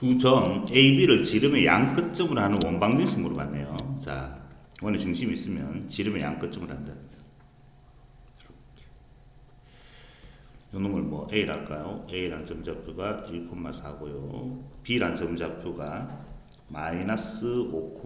두 점 A, B를 지름의 양 끝점으로 하는 원방정식 물어봤네요. 자, 원의 중심이 있으면 지름의 양 끝점으로 한다. 요놈을 뭐 A라 할까요? A란 점좌표가 1,4고요. B란 점좌표가 마이너스 5,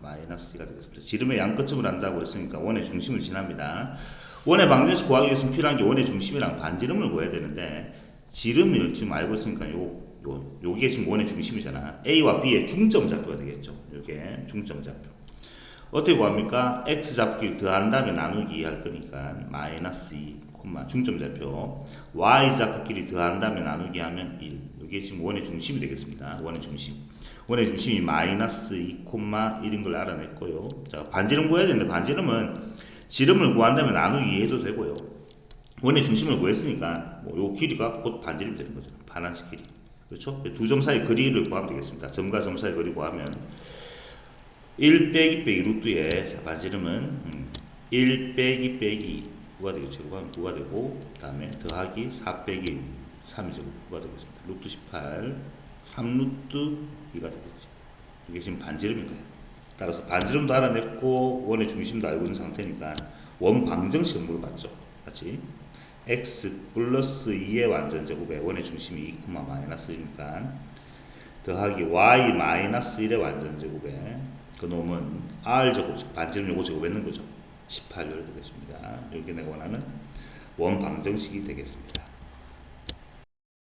마이너스 2가 되겠습니다. 지름의 양 끝점을 한다고 했으니까 원의 중심을 지납니다. 원의 방정식 구하기 위해서 필요한 게 원의 중심이랑 반지름을 구해야 되는데 지름을 지금 알고 있으니까 요, 요, 요게 지금 원의 중심이잖아. A와 B의 중점 좌표가 되겠죠. 요게 중점 좌표. 어떻게 구합니까? x 잡기 더한 다음에 나누기 할 거니까 마이너스 2, 콤마 중점 좌표 y 잡기끼리 더한 다음에 나누기 하면 1 이게 지금 원의 중심이 되겠습니다. 원의 중심 원의 중심이 마이너스 2, 콤마 1인 걸 알아냈고요. 자 반지름 구해야 되는데 반지름은 지름을 구한 다음에 나누기 해도 되고요. 원의 중심을 구했으니까 뭐 요 길이가 곧 반지름이 되는 거죠. 반환식 길이 그렇죠? 두 점 사이 거리를 구하면 되겠습니다. 점과 점 사이 거리 구하면 1 빼기 빼기 루트의 자, 반지름은 음, 1 빼기 빼기 9가 되겠죠. 9가 9가 되고 그 다음에 더하기 4 빼기 3이죠. 9가 되겠습니다. 루트 18 3루트 2가 되겠죠. 이게 지금 반지름인 거예요. 따라서 반지름도 알아냈고 원의 중심도 알고 있는 상태니까 원 방정식을 물어봤죠. 같이 x 플러스 2의 완전 제곱에 원의 중심이 2, 마이너스니까 더하기 y 마이너스 1의 완전 제곱에 그 놈은 r 제곱 반지름 요거 제곱했는 거죠. 18을 되겠습니다. 여기 내가 원하는 원 방정식이 되겠습니다.